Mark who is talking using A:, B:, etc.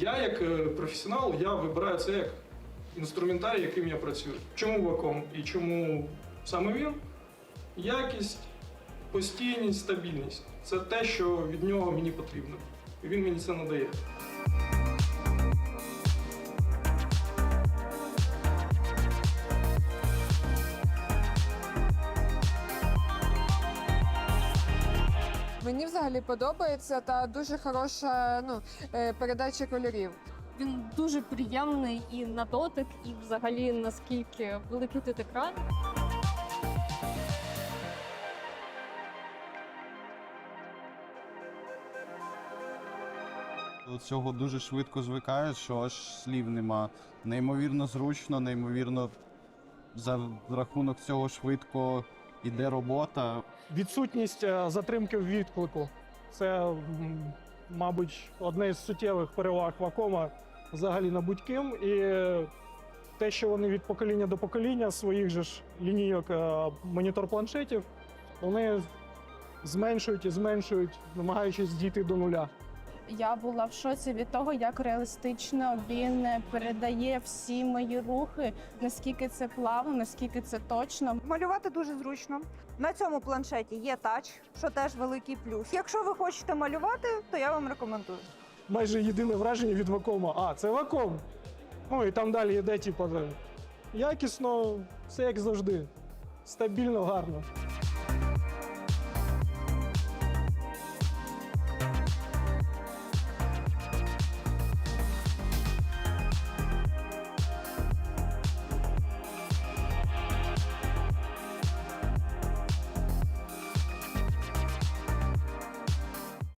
A: Я, як е, професіонал, я вибираю це як інструментарій, яким я працюю. Чому ваком і чому саме він? Якість, постійність, стабільність це те, що від нього мені потрібно. І він мені це надає.
B: Мені взагалі подобається та дуже хороша ну, е, передача кольорів.
C: Він дуже приємний і на дотик, і взагалі наскільки великий тут екран.
D: До цього дуже швидко звикаєш, що аж слів нема. Неймовірно зручно, неймовірно за рахунок цього швидко йде робота.
E: Відсутність е, затримки в відклику це, мабуть, одне з суттєвих переваг Вакома взагалі на будь-ким. І те, що вони від покоління до покоління своїх же ж лінійок е, монітор-планшетів, вони зменшують і зменшують, намагаючись дійти до нуля.
F: Я була в шоці від того, як реалістично він передає всі мої рухи, наскільки це плавно, наскільки це точно.
G: Малювати дуже зручно. На цьому планшеті є тач, що теж великий плюс. Якщо ви хочете малювати, то я вам рекомендую.
E: Майже єдине враження від Вакома. А, це Ваком. Ну і там далі йде, типу, якісно, все як завжди. Стабільно, гарно.